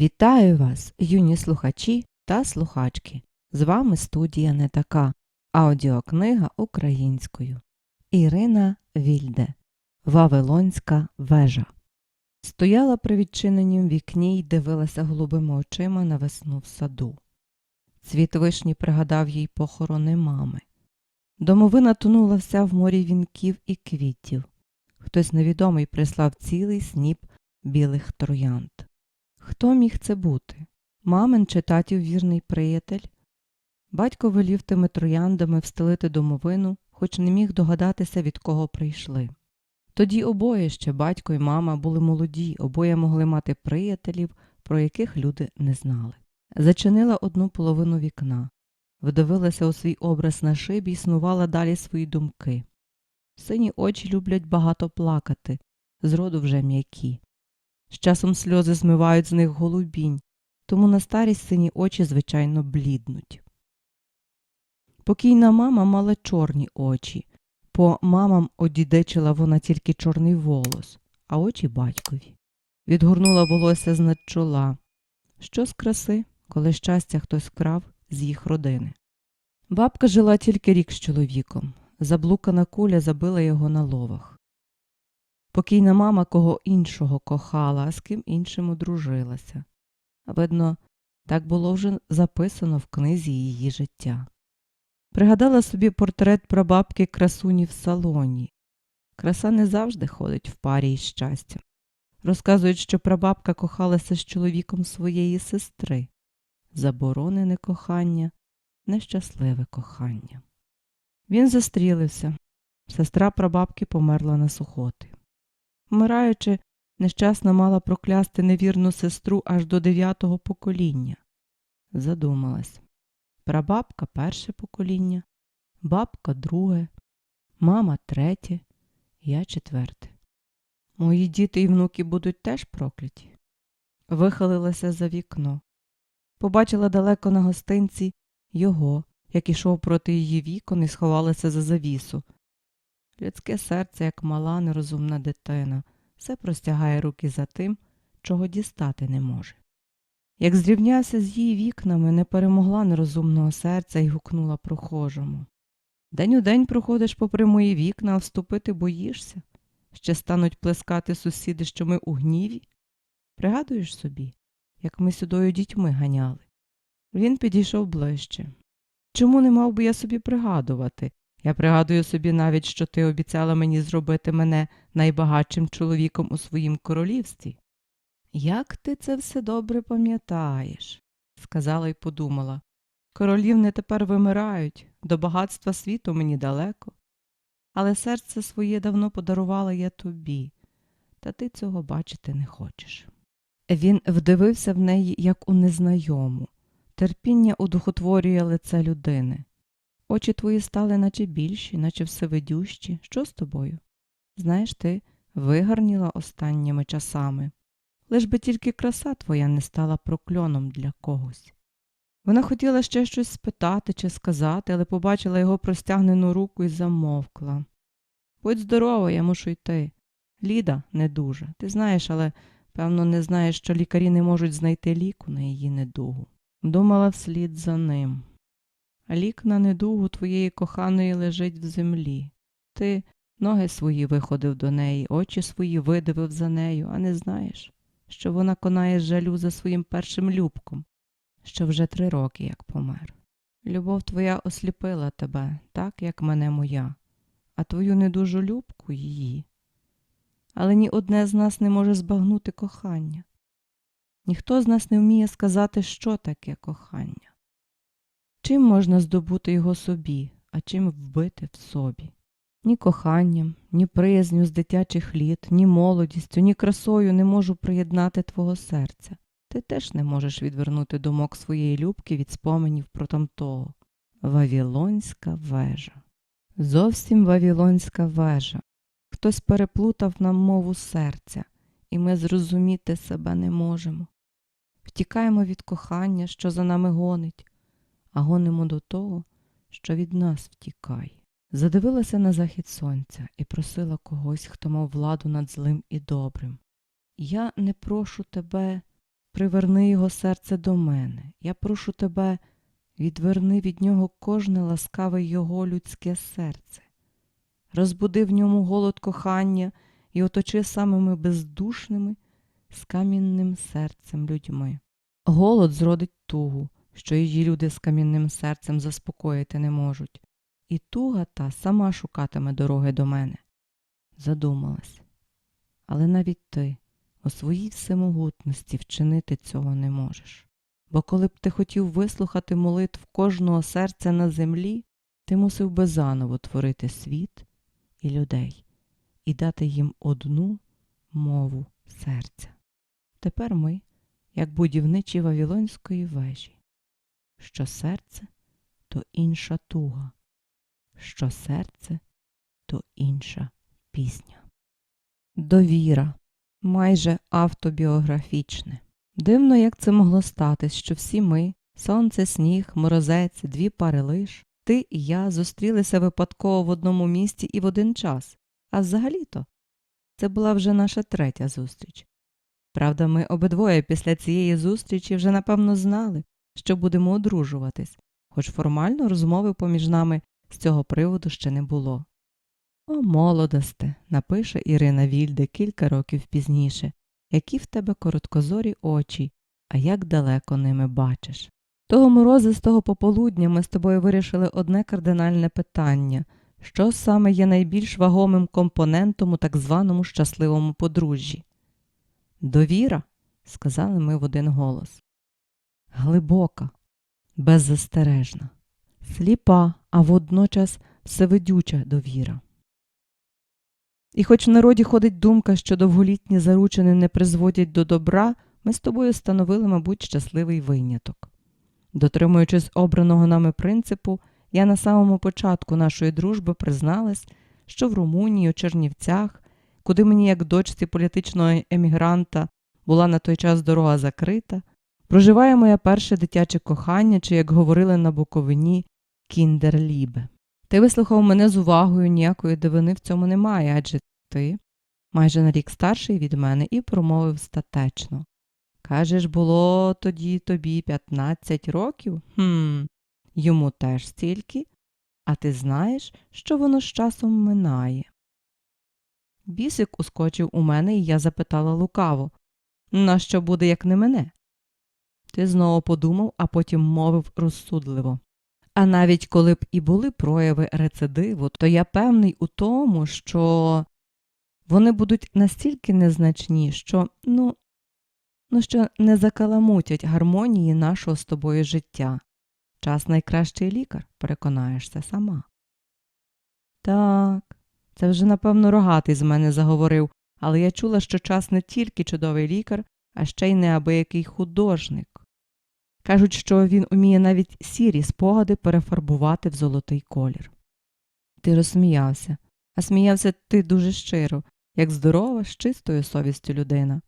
Вітаю вас, юні слухачі та слухачки. З вами студія не така. Аудіокнига українською. Ірина Вільде. Вавилонська вежа. Стояла при відчиненім вікні й дивилася голубими очима на весну в саду. Цвіт вишні пригадав їй похорони мами. Домовина тонула вся в морі вінків і квітів. Хтось невідомий прислав цілий сніп білих троянд. Хто міг це бути? Мамин чи татів вірний приятель? Батько велів тими трояндами встелити домовину, хоч не міг догадатися, від кого прийшли. Тоді обоє ще батько і мама були молоді, обоє могли мати приятелів, про яких люди не знали. Зачинила одну половину вікна, вдивилася у свій образ на шибі і снувала далі свої думки. Сині очі люблять багато плакати, зроду вже м'які. З часом сльози змивають з них голубінь, тому на старість сині очі, звичайно, бліднуть. Покійна мама мала чорні очі. По мамам одідечила вона тільки чорний волос, а очі батькові. Відгорнула волосся з над чола. Що з краси, коли щастя хтось вкрав з їх родини. Бабка жила тільки рік з чоловіком. Заблукана куля забила його на ловах. Покійна мама кого іншого кохала, з ким іншим одружилася. Видно, так було вже записано в книзі її життя. Пригадала собі портрет прабабки красуні в салоні. Краса не завжди ходить в парі із щастям. Розказують, що прабабка кохалася з чоловіком своєї сестри. Заборонене кохання, нещасливе кохання. Він застрілився. Сестра прабабки померла на сухоти. Вмираючи, нещасна мала проклясти невірну сестру аж до дев'ятого покоління. Задумалась. Прабабка перше покоління, бабка друге, мама третє, я четверте. Мої діти і внуки будуть теж прокляті. Вихилилася за вікно. Побачила далеко на гостинці його, як ішов проти її вікон і сховалася за завісу. Людське серце, як мала нерозумна дитина, все простягає руки за тим, чого дістати не може. Як зрівнявся з її вікнами, не перемогла нерозумного серця і гукнула прохожому. День у день проходиш попри мої вікна, а вступити боїшся. Ще стануть плескати сусіди, що ми у гніві. Пригадуєш собі, як ми сюдою дітьми ганяли. Він підійшов ближче. Чому не мав би я собі пригадувати? Я пригадую собі навіть, що ти обіцяла мені зробити мене найбагатшим чоловіком у своїм королівстві. Як ти це все добре пам'ятаєш, сказала й подумала. Королівни тепер вимирають, до багатства світу мені далеко. Але серце своє давно подарувала я тобі, та ти цього бачити не хочеш. Він вдивився в неї, як у незнайому. Терпіння удухотворює лице людини. Очі твої стали наче більші, наче всевидющі. Що з тобою? Знаєш, ти вигарніла останніми часами. Лиш би тільки краса твоя не стала прокльоном для когось. Вона хотіла ще щось спитати чи сказати, але побачила його простягнену руку і замовкла. Будь здорова, я мушу йти. Ліда не дуже. Ти знаєш, але, певно, не знаєш, що лікарі не можуть знайти ліку на її недугу. Думала вслід за ним. Лік на недугу твоєї коханої лежить в землі. Ти ноги свої виходив до неї, очі свої видивив за нею, а не знаєш, що вона конає жалю за своїм першим любком, що вже три роки як помер. Любов твоя осліпила тебе, так, як мене моя, а твою недужу любку її. Але ні одне з нас не може збагнути кохання. Ніхто з нас не вміє сказати, що таке кохання. Чим можна здобути його собі, а чим вбити в собі? Ні коханням, ні приязню з дитячих літ, ні молодістю, ні красою не можу приєднати твого серця. Ти теж не можеш відвернути думок своєї любки від споменів про тамтого. Вавілонська вежа. Зовсім Вавілонська вежа. Хтось переплутав нам мову серця, і ми зрозуміти себе не можемо. Втікаємо від кохання, що за нами гонить, а гонимо до того, що від нас втікає. Задивилася на захід сонця і просила когось, хто мав владу над злим і добрим. Я не прошу тебе приверни його серце до мене. Я прошу тебе, відверни від нього кожне ласкаве його людське серце. Розбуди в ньому голод кохання і оточи самими бездушними, з камінним серцем людьми. Голод зродить тугу, що її люди з камінним серцем заспокоїти не можуть, і туга та сама шукатиме дороги до мене. Задумалась. Але навіть ти у своїй всемогутності вчинити цього не можеш. Бо коли б ти хотів вислухати молитв кожного серця на землі, ти мусив би заново творити світ і людей і дати їм одну мову серця. Тепер ми, як будівничі Вавилонської вежі, що серце то інша туга, що серце то інша пісня. Довіра майже автобіографічне. Дивно, як це могло статись, що всі ми, сонце, сніг, морозець, дві пари лиш, ти і я зустрілися випадково в одному місці і в один час. А взагалі-то це була вже наша третя зустріч. Правда, ми обидвоє після цієї зустрічі вже напевно знали, що будемо одружуватись, хоч формально розмови поміж нами з цього приводу ще не було. О, молодосте, напише Ірина Вільде кілька років пізніше, які в тебе короткозорі очі, а як далеко ними бачиш. Того морозистого пополудня ми з тобою вирішили одне кардинальне питання що саме є найбільш вагомим компонентом у так званому щасливому подружжі? Довіра, сказали ми в один голос. Глибока, беззастережна, сліпа, а водночас всевидюча довіра. І хоч в народі ходить думка, що довголітні заручини не призводять до добра, ми з тобою становили, мабуть, щасливий виняток. Дотримуючись обраного нами принципу, я на самому початку нашої дружби призналась, що в Румунії, у Чернівцях, куди мені, як дочці політичного емігранта, була на той час дорога закрита, проживає моє перше дитяче кохання, чи, як говорили на Буковині, кіндерлібе. Ти вислухав мене з увагою, ніякої дивини в цьому немає, адже ти майже на рік старший від мене і промовив статечно. Кажеш, було тоді тобі 15 років? Хм, йому теж стільки, а ти знаєш, що воно з часом минає. Бісик ускочив у мене, і я запитала лукаво на що буде, як не мене? Ти знову подумав, а потім мовив розсудливо. А навіть коли б і були прояви рецидиву, то я певний у тому, що вони будуть настільки незначні, що, ну, ну, що не закаламутять гармонії нашого з тобою життя. Час найкращий лікар, переконаєшся сама. Так, це вже, напевно, рогатий з мене заговорив, але я чула, що час не тільки чудовий лікар, а ще й неабиякий художник. Кажуть, що він уміє навіть сірі спогади перефарбувати в золотий колір. Ти розсміявся, а сміявся ти дуже щиро, як здорова, з чистою совістю людина.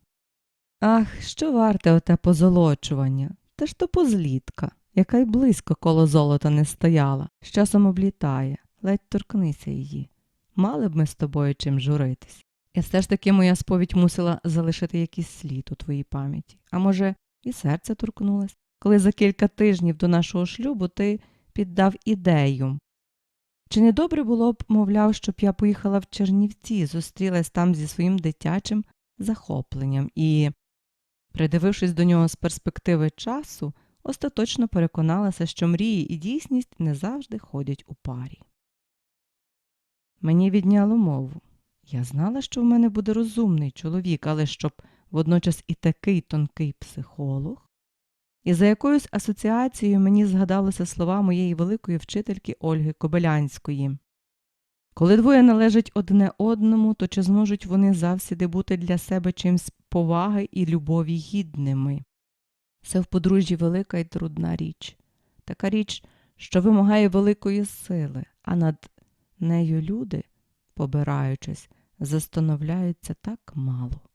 Ах, що варте оте позолочування, та ж то позлітка, яка й близько коло золота не стояла, з часом облітає, ледь торкнися її. Мали б ми з тобою чим журитись. І все ж таки моя сповідь мусила залишити якийсь слід у твоїй пам'яті, а може, і серце торкнулось, коли за кілька тижнів до нашого шлюбу ти піддав ідею. Чи не добре було б, мовляв, щоб я поїхала в Чернівці, зустрілась там зі своїм дитячим захопленням і, придивившись до нього з перспективи часу, остаточно переконалася, що мрії і дійсність не завжди ходять у парі. Мені відняло мову. Я знала, що в мене буде розумний чоловік, але щоб водночас і такий тонкий психолог. І за якоюсь асоціацією мені згадалися слова моєї великої вчительки Ольги Кобилянської. Коли двоє належать одне одному, то чи зможуть вони завсіди бути для себе чимсь поваги і любові гідними? Це в подружжі велика і трудна річ, така річ, що вимагає великої сили, а над нею люди, побираючись, застановляються так мало.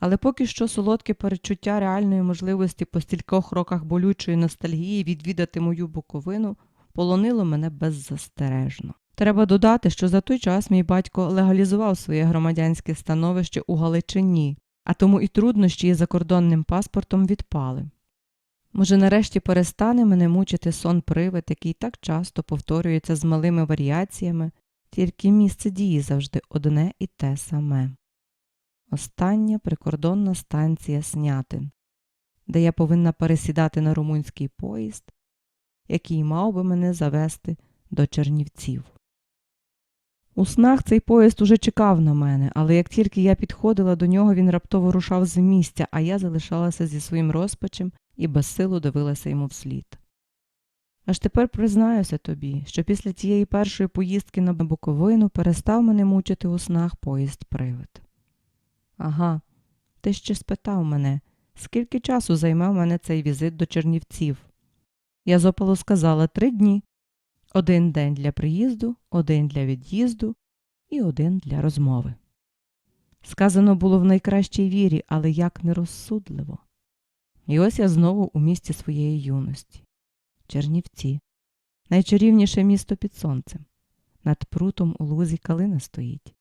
Але поки що солодке перечуття реальної можливості по стількох роках болючої ностальгії відвідати мою буковину полонило мене беззастережно. Треба додати, що за той час мій батько легалізував своє громадянське становище у Галичині, а тому і труднощі із закордонним паспортом відпали. Може, нарешті перестане мене мучити сон привид, який так часто повторюється з малими варіаціями, тільки місце дії завжди одне і те саме. Остання прикордонна станція Снятин, де я повинна пересідати на румунський поїзд, який мав би мене завести до Чернівців. У снах цей поїзд уже чекав на мене, але як тільки я підходила до нього, він раптово рушав з місця, а я залишалася зі своїм розпачем і безсилу дивилася йому вслід. Аж тепер признаюся тобі, що після тієї першої поїздки на Буковину перестав мене мучити у снах поїзд привид. Ага, ти ще спитав мене, скільки часу займав мене цей візит до Чернівців. Я з сказала три дні. Один день для приїзду, один для від'їзду і один для розмови. Сказано було в найкращій вірі, але як нерозсудливо. І ось я знову у місті своєї юності. Чернівці, найчарівніше місто під сонцем. Над прутом у лузі калина стоїть.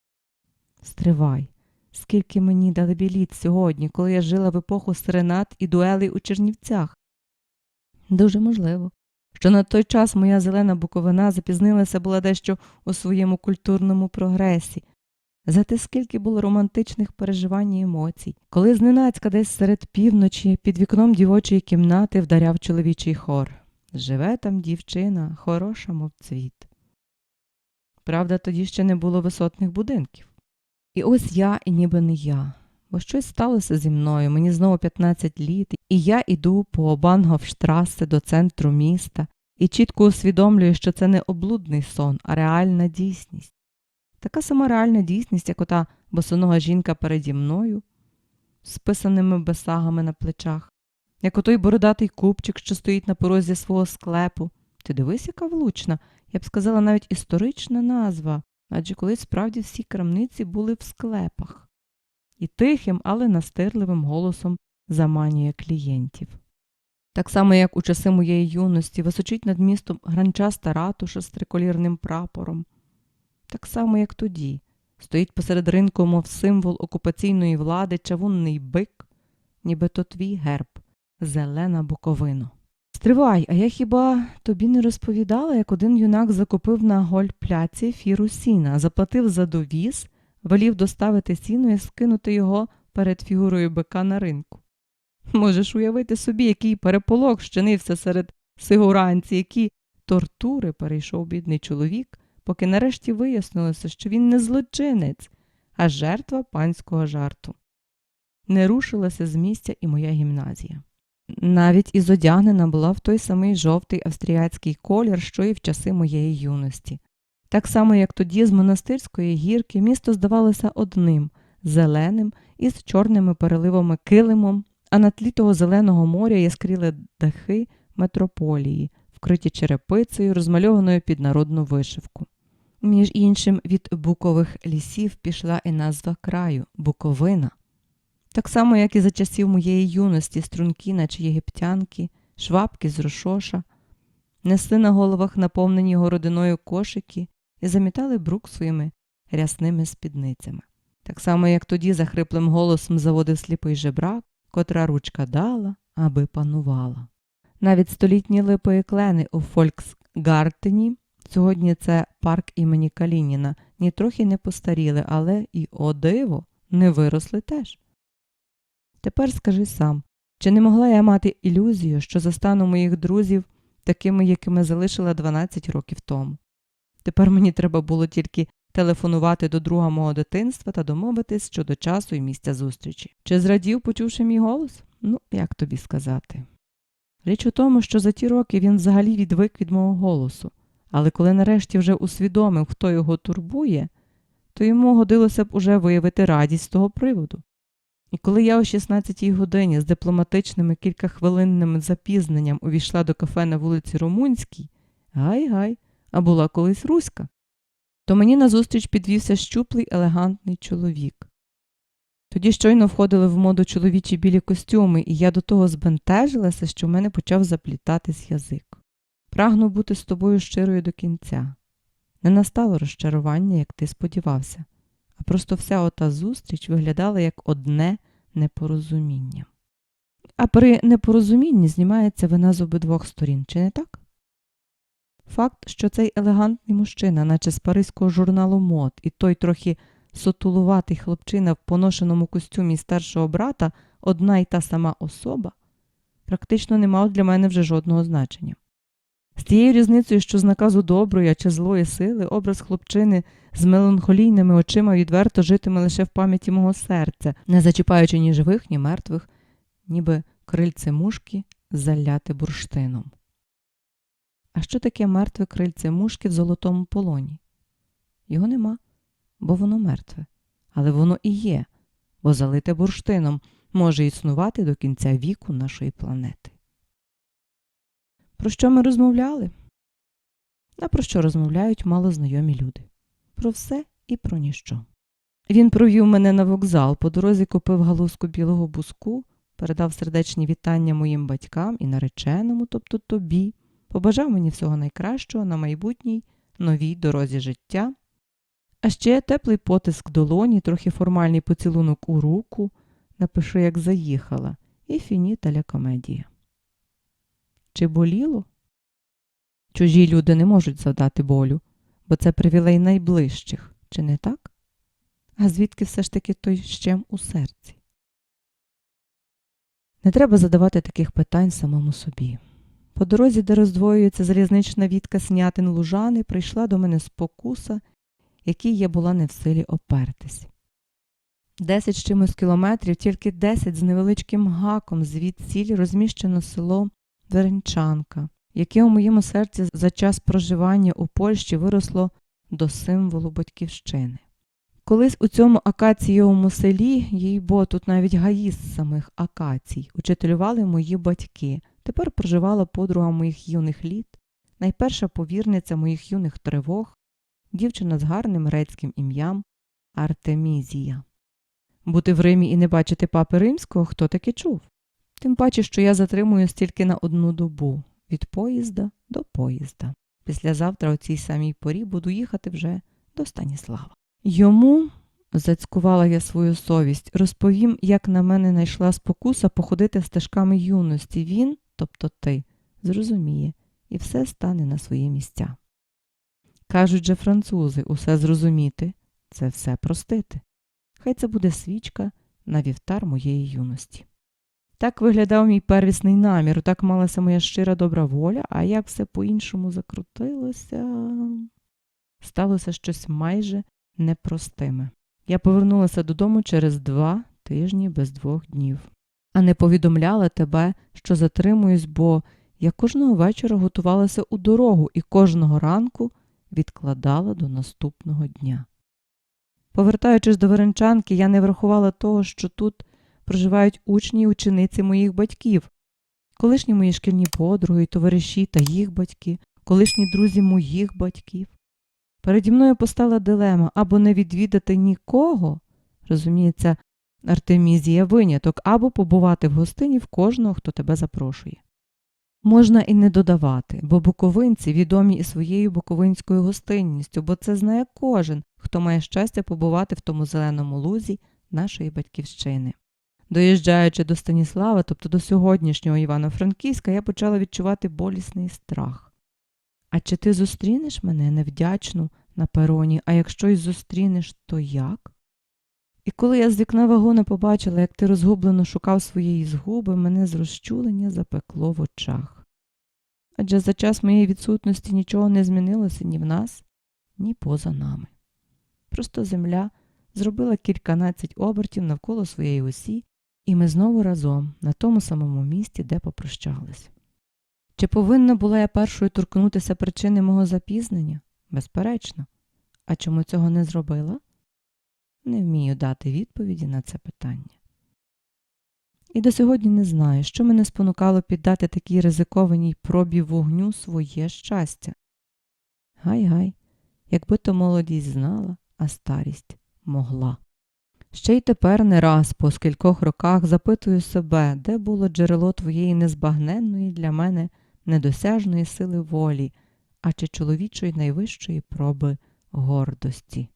Стривай, скільки мені дали біліт сьогодні, коли я жила в епоху серенад і дуелей у Чернівцях. Дуже можливо, що на той час моя зелена буковина запізнилася була дещо у своєму культурному прогресі. Зате скільки було романтичних переживань і емоцій, коли зненацька десь серед півночі під вікном дівочої кімнати вдаряв чоловічий хор. Живе там дівчина, хороша, мов цвіт. Правда, тоді ще не було висотних будинків. І ось я і ніби не я. Бо щось сталося зі мною, мені знову 15 літ, і я іду по Бангофштрасе до центру міста і чітко усвідомлюю, що це не облудний сон, а реальна дійсність. Така сама реальна дійсність, як ота босонога жінка переді мною, з писаними бесагами на плечах, як отой бородатий купчик, що стоїть на порозі свого склепу. Ти дивись, яка влучна, я б сказала навіть історична назва, адже колись справді всі крамниці були в склепах і тихим, але настирливим голосом заманює клієнтів. Так само, як у часи моєї юності височить над містом гранчаста ратуша з триколірним прапором. Так само, як тоді, стоїть посеред ринку, мов символ окупаційної влади, чавунний бик, ніби то твій герб, зелена буковино. Стривай, а я хіба тобі не розповідала, як один юнак закупив на гольпляці фіру сіна, заплатив за довіз волів доставити сіно і скинути його перед фігурою бика на ринку. Можеш уявити собі, який переполох щинився серед сигуранці, які тортури перейшов бідний чоловік, поки нарешті вияснилося, що він не злочинець, а жертва панського жарту. Не рушилася з місця і моя гімназія. Навіть і зодягнена була в той самий жовтий австріяцький колір, що і в часи моєї юності. Так само, як тоді з монастирської гірки місто здавалося одним, зеленим із чорними переливами килимом, а на тлі того зеленого моря яскріли дахи метрополії, вкриті черепицею, розмальованою під народну вишивку. Між іншим, від букових лісів пішла і назва краю Буковина. Так само, як і за часів моєї юності, струнки, наче єгиптянки, швабки з рошоша, несли на головах наповнені городиною кошики і замітали брук своїми рясними спідницями. Так само, як тоді захриплим голосом заводив сліпий жебрак, котра ручка дала, аби панувала. Навіть столітні липи клени у Фольксгартені, сьогодні це парк імені Калініна, нітрохи не постаріли, але і, о диво, не виросли теж. Тепер скажи сам, чи не могла я мати ілюзію, що застану моїх друзів такими, якими залишила 12 років тому? Тепер мені треба було тільки телефонувати до друга мого дитинства та домовитись щодо часу і місця зустрічі. Чи зрадів, почувши мій голос? Ну, як тобі сказати. Річ у тому, що за ті роки він взагалі відвик від мого голосу, але коли нарешті вже усвідомив, хто його турбує, то йому годилося б уже виявити радість з того приводу. І коли я о 16-й годині з дипломатичними кількахвилинним запізненням увійшла до кафе на вулиці Румунській, гай-гай, а була колись Руська, то мені назустріч підвівся щуплий елегантний чоловік. Тоді щойно входили в моду чоловічі білі костюми, і я до того збентежилася, що в мене почав заплітатись язик. Прагну бути з тобою щирою до кінця. Не настало розчарування, як ти сподівався, просто вся ота зустріч виглядала як одне непорозумінням. А при непорозумінні знімається вина з обидвох сторін, чи не так? Факт, що цей елегантний мужчина, наче з паризького журналу мод, і той трохи сотулуватий хлопчина в поношеному костюмі старшого брата одна й та сама особа, практично не мав для мене вже жодного значення. З тією різницею, що з наказу доброї чи злої сили образ хлопчини з меланхолійними очима відверто житиме лише в пам'яті мого серця, не зачіпаючи ні живих, ні мертвих, ніби крильце мушки заляте бурштином. А що таке мертве крильце мушки в золотому полоні? Його нема, бо воно мертве. Але воно і є, бо залите бурштином може існувати до кінця віку нашої планети. Про що ми розмовляли? А про що розмовляють малознайомі люди? Про все і про ніщо. Він провів мене на вокзал, по дорозі купив галузку білого буску, передав сердечні вітання моїм батькам і нареченому, тобто тобі, побажав мені всього найкращого на майбутній новій дорозі життя, а ще теплий потиск долоні, трохи формальний поцілунок у руку, напиши, як заїхала, і фініталя комедія. Чи боліло? Чужі люди не можуть завдати болю, бо це привілей найближчих, чи не так? А звідки все ж таки той щем у серці? Не треба задавати таких питань самому собі. По дорозі, де роздвоюється залізнична вітка снятин лужани, прийшла до мене спокуса, якій я була не в силі опертись. Десять чимось кілометрів, тільки десять з невеличким гаком звідсіль розміщено село Веренчанка, яке у моєму серці за час проживання у Польщі виросло до символу батьківщини. Колись у цьому акацієвому селі, їй бо тут навіть гаї з самих акацій, учителювали мої батьки. Тепер проживала подруга моїх юних літ, найперша повірниця моїх юних тривог, дівчина з гарним грецьким ім'ям Артемізія. Бути в Римі і не бачити папи римського, хто таки чув? Тим паче, що я затримуюсь тільки на одну добу від поїзда до поїзда. Післязавтра о цій самій порі буду їхати вже до Станіслава. Йому, зацькувала я свою совість, розповім, як на мене найшла спокуса походити стежками юності. Він, тобто ти, зрозуміє, і все стане на свої місця. Кажуть же французи, усе зрозуміти це все простити. Хай це буде свічка на вівтар моєї юності. Так виглядав мій первісний намір, так малася моя щира добра воля, а як все по-іншому закрутилося, сталося щось майже непростиме. Я повернулася додому через два тижні без двох днів, а не повідомляла тебе, що затримуюсь, бо я кожного вечора готувалася у дорогу і кожного ранку відкладала до наступного дня. Повертаючись до Веренчанки, я не врахувала того, що тут проживають учні і учениці моїх батьків, колишні мої шкільні подруги, товариші та їх батьки, колишні друзі моїх батьків. Переді мною постала дилема або не відвідати нікого, розуміється, Артемізія виняток, або побувати в гостині в кожного, хто тебе запрошує. Можна і не додавати, бо буковинці відомі і своєю буковинською гостинністю, бо це знає кожен, хто має щастя побувати в тому зеленому лузі нашої батьківщини. Доїжджаючи до Станіслава, тобто до сьогоднішнього Івано-Франківська, я почала відчувати болісний страх. А чи ти зустрінеш мене невдячну на пероні, а якщо й зустрінеш, то як? І коли я з вікна вагона побачила, як ти розгублено шукав своєї згуби, мене з розчулення запекло в очах. Адже за час моєї відсутності нічого не змінилося ні в нас, ні поза нами. Просто земля зробила кільканадцять обертів навколо своєї осі, і ми знову разом на тому самому місці, де попрощались. Чи повинна була я першою торкнутися причини мого запізнення? Безперечно. А чому цього не зробила? Не вмію дати відповіді на це питання. І до сьогодні не знаю, що мене спонукало піддати такій ризикованій пробі вогню своє щастя. Гай-гай, якби то молодість знала, а старість могла. Ще й тепер не раз по скількох роках запитую себе, де було джерело твоєї незбагненної для мене недосяжної сили волі, а чи чоловічої найвищої проби гордості,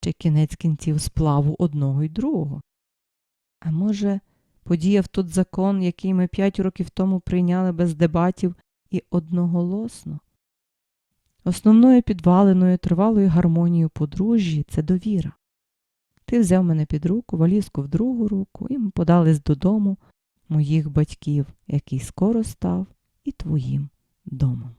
чи кінець кінців сплаву одного й другого. А може, подіяв тут закон, який ми п'ять років тому прийняли без дебатів і одноголосно? Основною підваленою тривалою гармонією подружжі це довіра. Ти взяв мене під руку, валізку в другу руку, і ми подались додому моїх батьків, який скоро став і твоїм домом.